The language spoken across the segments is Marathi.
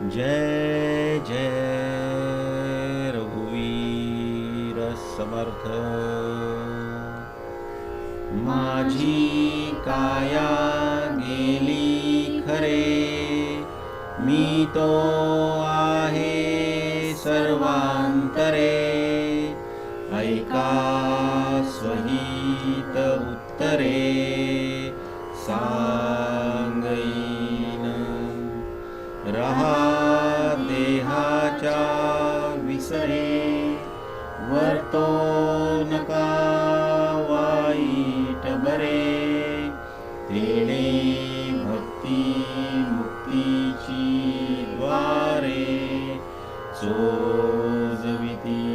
जय जय रघुवीर समर्थ। माझी काया गेली खरे, मी तो आहे सर्वांतरे। ऐका स्वहित उत्तरे, सांगईन। रहा वर्तो नका वाईट बरे? तेणे भक्ती मुक्तीची द्वारे सोजविती.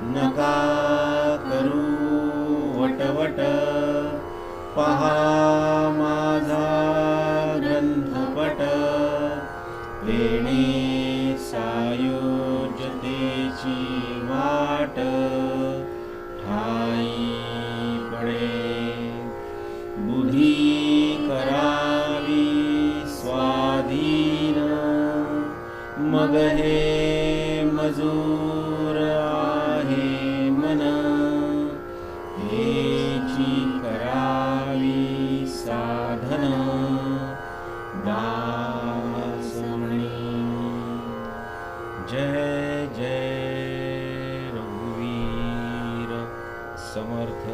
नका करू वटवट पहा माझा ग्रंथपट. तेणे सायू मग हे मजूर आहे मन. हेची करावी साधन. दास जय जय रघुवीर समर्थ.